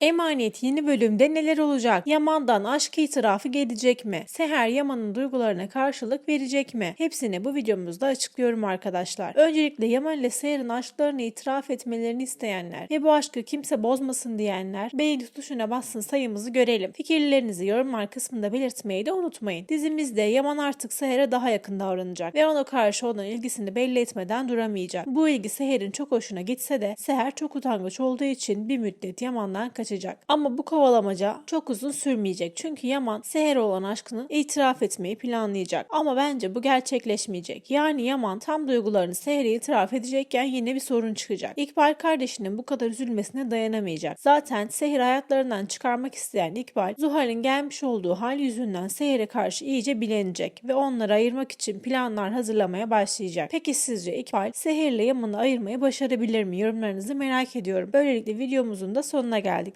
Emanet yeni bölümde neler olacak? Yaman'dan aşk itirafı gelecek mi? Seher Yaman'ın duygularına karşılık verecek mi? Hepsini bu videomuzda açıklıyorum arkadaşlar. Öncelikle Yaman ile Seher'in aşklarını itiraf etmelerini isteyenler ve bu aşkı kimse bozmasın diyenler beğeni tuşuna bassın sayımızı görelim. Fikirlerinizi yorumlar kısmında belirtmeyi de unutmayın. Dizimizde Yaman artık Seher'e daha yakın davranacak ve ona karşı olan ilgisini belli etmeden duramayacak. Bu ilgi Seher'in çok hoşuna gitse de Seher çok utangaç olduğu için bir müddet Yaman'dan kaçacak. Ama bu kovalamaca çok uzun sürmeyecek. Çünkü Yaman Seher'e olan aşkını itiraf etmeyi planlayacak. Ama bence bu gerçekleşmeyecek. Yani Yaman tam duygularını Seher'e itiraf edecekken yine bir sorun çıkacak. İkbal kardeşinin bu kadar üzülmesine dayanamayacak. Zaten Seher hayatlarından çıkarmak isteyen İkbal, Zuhal'in gelmiş olduğu hal yüzünden Seher'e karşı iyice bilenecek ve onları ayırmak için planlar hazırlamaya başlayacak. Peki sizce İkbal Seher ile Yaman'ı ayırmayı başarabilir mi? Yorumlarınızı merak ediyorum. Böylelikle videomuzun da sonuna geldik.